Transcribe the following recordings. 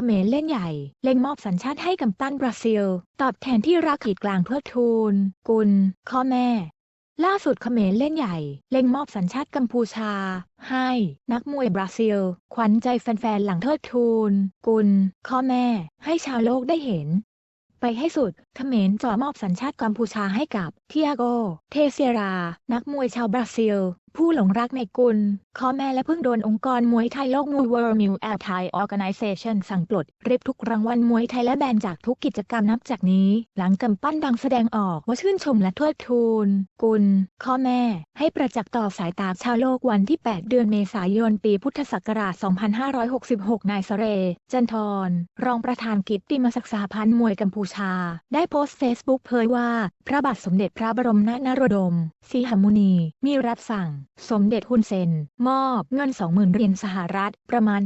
ขมรเล่นใหญ่ เล็งมอบสัญชาติให้กัมตันบราซิล ตอบแทนที่รักขีดกลางเพื่อทูล กุลข้อแม่ ล่าสุดเขมรเล่นใหญ่ เล็งมอบสัญชาติกัมพูชา ให้ นักมวยบราซิล ขวัญใจแฟนๆหลังเทิดทูนกุลข้อแม่ ให้ชาวโลกได้เห็นไปให้สุดเขมรจ่อมอบสัญชาติกัมพูชาให้กับเทียโก เทเซียรา นักมวยชาวบราซิล ผู้หลงรักในกุลข้อแม่และเพิ่งโดนองค์กรมวยไทยโลกมวย World m u a i Thai Organization สั่งปลดเริบทุกรางวัลมวยไทยและแบนจากทุกกิจกรรมนับจากนี้ หลังกำปั้นดังแสดงออกว่าชื่นชมและเทิดทูนกุลข้อแม่ ให้ประจักษ์ต่อสายตาชาวโลกวันที่ 8 เดือนเมษายน ปีพุทธศักราช 2566 นายสเร จันทร รองประธานกิตติมศักดิ์สหพันธ์มวยกัมพูชา ได้โพสต์เฟซบุ๊กเผยว่า พระบาทสมเด็จพระบรมนาถนโรดม สีหมุนี มีรับสั่งสมเด็จฮุนเซน มอบเงิน 20,000เหรียญสหรัฐ ประมาณ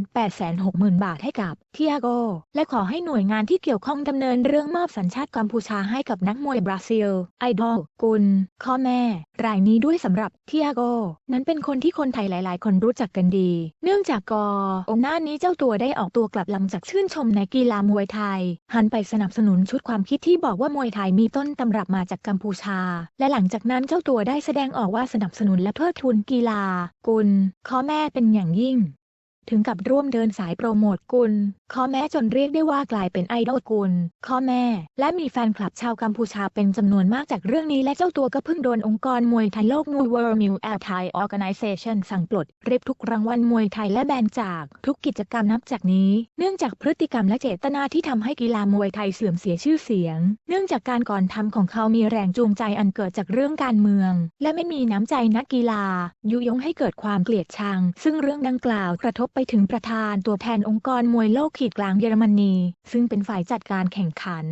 860,000 บาทให้กับเทียโก และขอให้หน่วยงานที่เกี่ยวข้องดำเนินเรื่องมอบสัญชาติกัมพูชาให้กับนักมวยบราซิล ไอดอล กุลข้อแม่ รายนี้ด้วยสำหรับเทียโก นั้นเป็นคนที่คนไทยหลาย ๆ คนรู้จักกันดี เนื่องจากกองหน้านี้เจ้าตัวได้ออกตัวกลับหลังจากชื่นชมในกีฬามวยไทย หันไปสนับสนุนชุดความคิดที่บอกว่ามวยไทยมีต้นตำรับมาจากกัมพูชา และหลังจากนั้นเจ้าตัวได้แสดงออกว่าสนับสนุนและเทิดทูนกีฬา กุลข้อแม่เป็นอย่างยิ่ง ถึงกับร่วมเดินสายโปรโมทกุลข้อแม่จนเรียกได้ว่ากลายเป็นไอดอลกุลข้อแม่ และมีแฟนคลับชาวกัมพูชาเป็นจำนวนมากจากเรื่องนี้และเจ้าตัวก็เพิ่งโดนองค์กรมวยไทยโลกมวย World m u a i Thai Organization สั่งปลดเริบทุกรางวัลมวยไทยและแบนจากทุกกิจกรรมนับจากนี้ เนื่องจากพฤติกรรมและเจตนาที่ทำให้กีฬามวยไทยเสื่อมเสียชื่อเสียง เนื่องจากการก่อนทำของเขามีแรงจูงใจอันเกิดจากเรื่องการเมือง และไม่มีน้ำใจนักกีฬา ยุยงให้เกิดความเกลียดชัง ซึ่งเรื่องดังกล่าวกระทบไปถึงประธานตัวแทนองค์กรมวยโลกขีดกลางเยอรมนี ซึ่งเป็นฝ่ายจัดการแข่งขัน